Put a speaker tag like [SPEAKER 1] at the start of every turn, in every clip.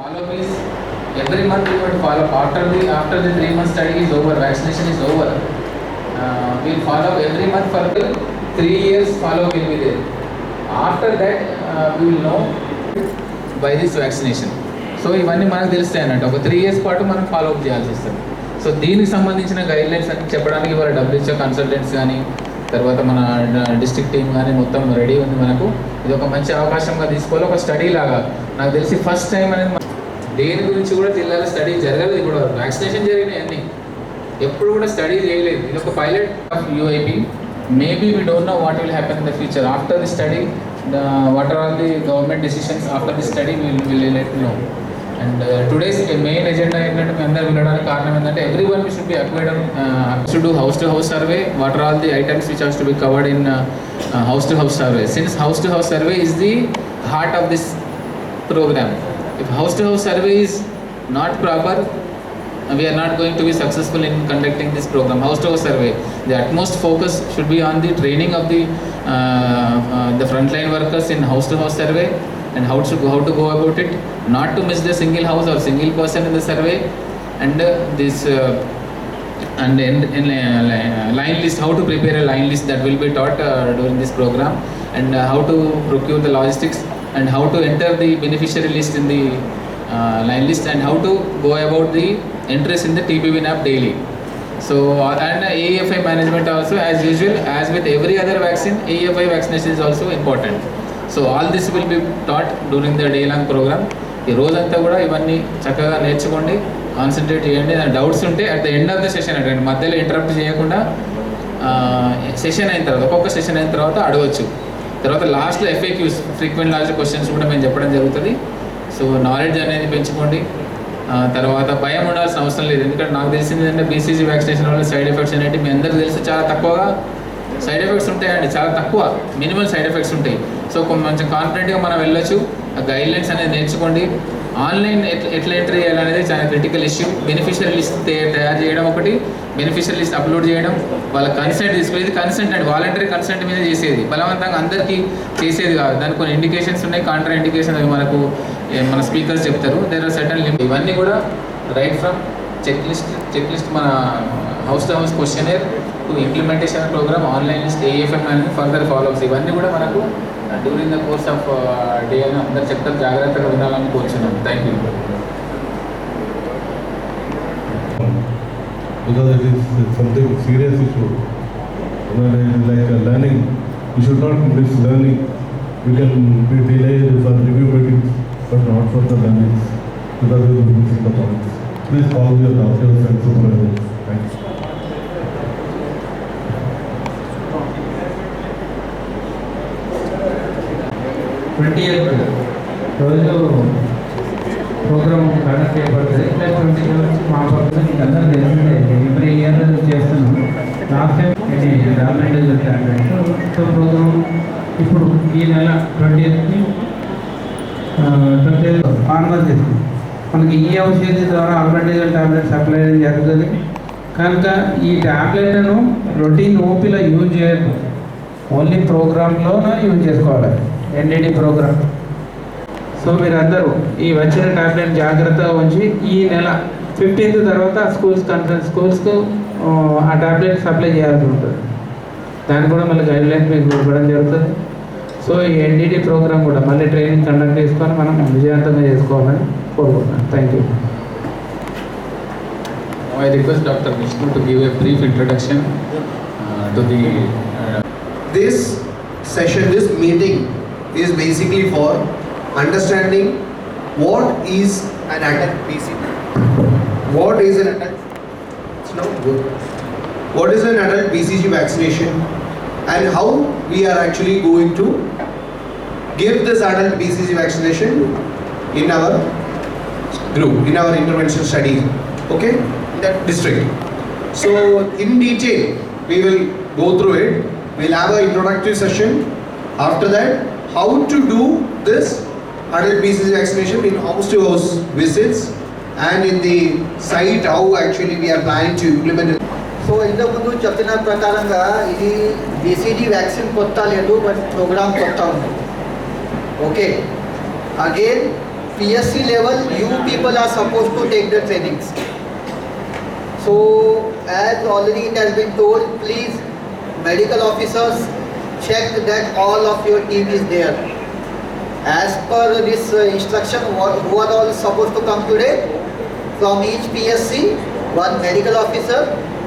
[SPEAKER 1] follow is every month we would follow after the after the three month study is over, vaccination is over. Uh, we'll follow every month for the three years. Follow will be there. After that, uh, we will know by this vaccination. So ఇవన్నీ మనకు తెలుస్తాయి అన్నట్టు ఒక three years పాటు మనం follow up చేయాల్సి వస్తుంది so దీనికి సంబంధించిన గైడ్ లైన్స్ అని చెప్పడానికి ఇవాళ డబ్ల్యూహెచ్ఓ కన్సల్టెంట్స్ కానీ తర్వాత మన డిస్ట్రిక్ట్ టీమ్ కానీ మొత్తం రెడీ ఉంది మనకు ఇది ఒక మంచి అవకాశంగా తీసుకోవాలి ఒక స్టడీ లాగా నాకు తెలిసి ఫస్ట్ టైం అనేది మన- దేని గురించి కూడా జిల్లాలో స్టడీ జరగలేదు ఇప్పుడు. వ్యాక్సినేషన్ జరిగినాయి అన్నీ. ఎప్పుడు కూడా స్టడీ చేయలేదు. ఇది ఒక pilot of UIP maybe we don't know what will happen in the future after the study what are all the government decisions after the study will will let know and today's main agenda ఏంటంటే మేము అందరూ వినడానికి కారణం ఏంటంటే every one should be acquired to do house to house survey what are all the items which has to be covered in house to house survey since house to house survey is the heart of this programme If house to house survey is not proper, we are not going to be successful in conducting this program. House to house survey, the utmost focus should be on the training of the uh, uh, the frontline workers in house to house survey and how to how to go about it. Not to miss the single house or single person in the survey, and uh, this. Uh, and in, in uh, line list how to prepare a line list that will be taught uh, during this program and uh, how to procure the logistics and how to enter the beneficiary list in the uh, line list and how to go about the entries in the TPV app daily so uh, and AEFI management also as usual as with every other vaccine AEFI vaccination is also important so all this will be taught during the day long program ఈ రోజంతా కూడా ఇవన్నీ చక్కగా నేర్చుకోండి concentrate చేయండి ఏదైనా doubts ఉంటే at the end of the session అంటే మధ్యలో ఇంటరప్ట్ చేయకుండా సెషన్ అయిన తర్వాత ఒక్కొక్క సెషన్ అయిన తర్వాత అడగచ్చు తర్వాత లాస్ట్లో ఎఫ్ఏక్యూస్ ఫ్రీక్వెంట్ లాస్ట్ క్వశ్చన్స్ కూడా మేము చెప్పడం జరుగుతుంది. సో నాలెడ్జ్ అనేది పెంచుకోండి. తర్వాత భయం ఉండాల్సిన అవసరం లేదు. ఎందుకంటే నాకు తెలిసింది ఏంటంటే బీసీజీ వ్యాక్సినేషన్ వల్ల సైడ్ ఎఫెక్ట్స్ అనేవి మీ అందరికీ తెలిసి చాలా తక్కువగా సైడ్ ఎఫెక్ట్స్ ఉంటాయండి. చాలా తక్కువ. మినిమం సైడ్ ఎఫెక్ట్స్ ఉంటాయి. సో కొంచెం కాన్ఫిడెంట్గా మనం వెళ్ళొచ్చు. గైడ్ లైన్స్ అనేది నేర్చుకోండి. ఆన్లైన్ ఎట్లా ఎట్లా ఎంట్రీ చేయాలనేది చాలా క్రిటికల్ ఇష్యూ బెనిఫిషియల్ లిస్ట్ తయారు చేయడం ఒకటి. బెనిఫిషియల్ లిస్ట్ అప్లోడ్ చేయడం. వాళ్ళ కన్సెంట్ తీసుకునేది కన్సెంట్ అండి. వాలంటరీ కన్సెంట్ మీద చేసేది. బలవంతంగా అందరికీ చేసేది కాదు. దానికి కొన్ని ఇండికేషన్స్ ఉన్నాయి. కాంట్రా ఇండికేషన్ అవి మనకు మన స్పీకర్స్ చెప్తారు. దేర్ ఆర్ సర్టన్ లిమిట్ ఇవన్నీ కూడా right from check list check list మన house to house questionnaire to implementation programme online list AFM అని ఫర్దర్ ఫాలోఅప్స్ ఇవన్నీ కూడా మనకు during the course of day అని అందరు చెప్తారు జాగ్రత్తగా వినాలని కోరుచున్నాం thank you
[SPEAKER 2] because it is something serious issue. You know, it is like a learning. You should not miss learning. You can be delayed for review meetings, but not for the learnings because you are missing the points. Please call your doctors and supervisors. Thanks.
[SPEAKER 3] Twenty eighth రోజు programme conduct చేయబడుతుంది ఇట్లా twenty seven మా పక్కన మీకు అందరూ తెలిసిందే every year చేస్తున్నాం last time government so programme ఇప్పుడు ఈ నెల ట్వంటీ ఎయిత్ని ట్వంటీ ఎయిత్ చేస్తుంది. మనకి ఈ ఔషధి ద్వారా ఆల్బెండజల్ టాబ్లెట్ సప్లై జరుగుతుంది. కనుక ఈ టాబ్లెట్ను రొటీన్ ఓపీలో యూజ్ చేయదు ఓన్లీ ప్రోగ్రాంలోనే యూజ్ చేసుకోవాలి. ఎన్డీడీ ప్రోగ్రామ్ సో మీరందరూ ఈ వచ్చిన టాబ్లెట్ జాగ్రత్తగా ఉంచి ఈ నెల ఫిఫ్టీన్త్ తర్వాత స్కూల్స్ కన్సర్న్ స్కూల్స్కు ఆ టాబ్లెట్ సప్లై చేయాల్సి ఉంటుంది. దానికి కూడా మళ్ళీ గైడ్ లైన్స్ మీకు ఇవ్వడం జరుగుతుంది. సో ఈ ఎన్డీడీ ప్రోగ్రామ్ కూడా మళ్ళీ ట్రైనింగ్ కండక్ట్ చేసుకొని మనం విజయవంతంగా చేసుకోవాలని కోరుకుంటున్నాను. Thank you
[SPEAKER 1] Now I request Dr. Vishnu to give a brief introduction uh, to the uh,
[SPEAKER 4] this session, this meeting is basically for understanding what is an adult BCG. What is an adult? It's not good. What is an adult BCG vaccination and how we are actually going to give this adult BCG vaccination in our group, in our intervention study, okay, in that district. So in detail, we will go through it. We'll have an introductory session. After that, how to do this adult BCG vaccination in house to house visits and in the site, how actually we are planning to implement it.
[SPEAKER 5] So ఇంతకుముందు చెప్పిన ప్రకారంగా ఇది BCG vaccine కొత్త లేదు but programme కొత్త ఉంది okay again PSC level, you people are supposed to take the trainings. So, as already it has been told, please, medical officers, check that all of your team is there. As per this uh, instruction, who are all supposed to come today? From each PSC, one medical officer,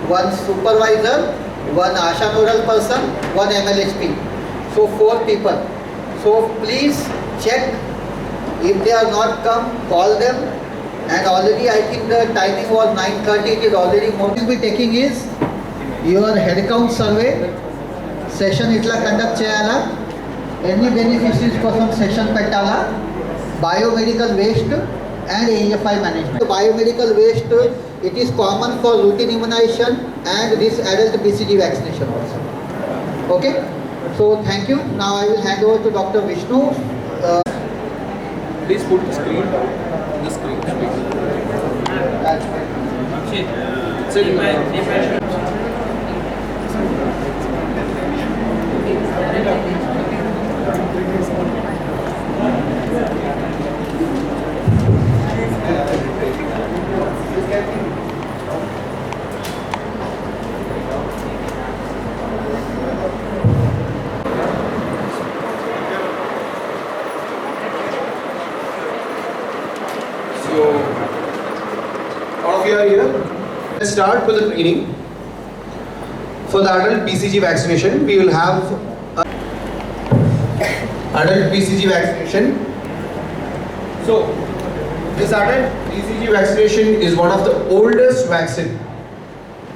[SPEAKER 5] one supervisor, one ASHA nodal person, one MLHP. So four people. So please check if they are not come, call them. And already I think the timing was 9:30, it is already. What we'll be taking is your head count survey. Session ఇట్లా conduct చేయాలా ఎన్ని beneficiaries కోసం session పెట్టాలా biomedical waste and AFI management biomedical waste it is common for routine immunization and this adult BCG vaccination also okay so thank you నా I will hand over to doctor Vishnu
[SPEAKER 1] Please put the screen, the screen. So,
[SPEAKER 4] So, all of you are Let's start with the training. For the adult BCG vaccination, we will have adult BCG vaccination. So, this adult BCG vaccination is one of the oldest vaccine.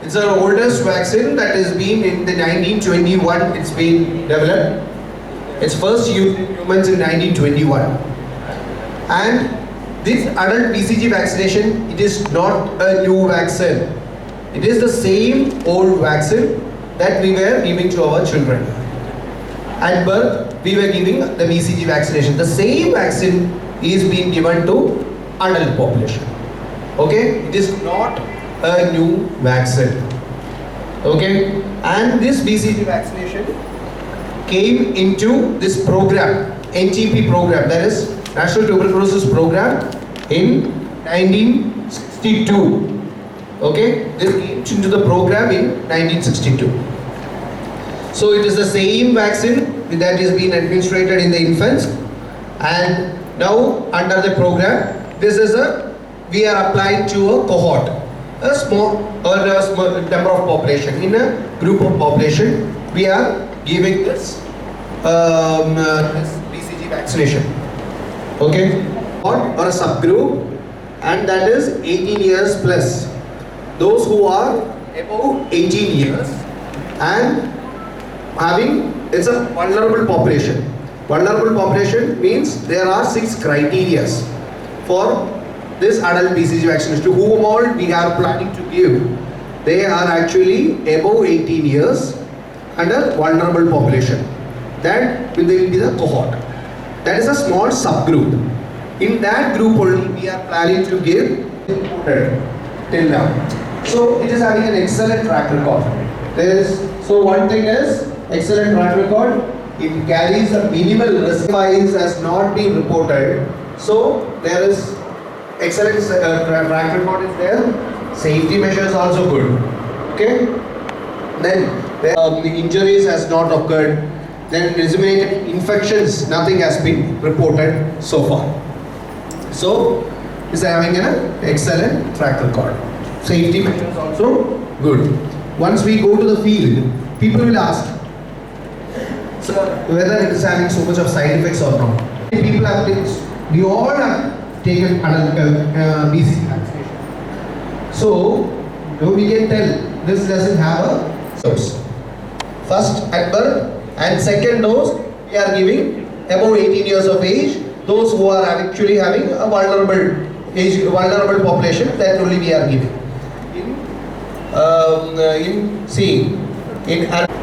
[SPEAKER 4] It's the oldest vaccine that has been in the 1921. It's been developed. It's first used in humans in 1921. And this adult BCG vaccination, it is not a new vaccine. It is the same old vaccine that we were giving to our children. At birth, we were giving the BCG vaccination. The same vaccine is being given to adult population. Okay? It is not a new vaccine. Okay? And this BCG vaccination came into this program, NTP program, that is National Tuberculosis Program in 1962. Okay, this came into the program in 1962. So it is the same vaccine that is being administered in the infants, and now under the program, this is a we are applying to a cohort, a small or a small number of population in a group of population. We are giving this um, uh, BCG vaccination. Okay, or, or a subgroup, and that is 18 years plus. Those who are above 18 years and having it's a vulnerable population. Vulnerable population means there are six criterias for this adult BCG vaccination. To whom all we are planning to give, they are actually above 18 years and a vulnerable population. That will be the cohort. That is a small subgroup. In that group only we are planning to give till now. So it is having an excellent track record. There is so one thing is excellent track record. It carries a minimal risk. Files has not been reported. So there is excellent uh, track record is there. Safety measures also good. Okay. Then um, the injuries has not occurred. Then disseminated infections, nothing has been reported so far. So is having an excellent track record. Safety measures also good. Once we go to the field, people will ask, whether it is having so much of side effects or not. People have this, we all have taken adult uh, uh, vaccination. So now we can tell this doesn't have a dose. First at birth and second dose we are giving above 18 years of age. Those who are actually having a vulnerable age, vulnerable population that only we are giving. In, um, uh, in see in.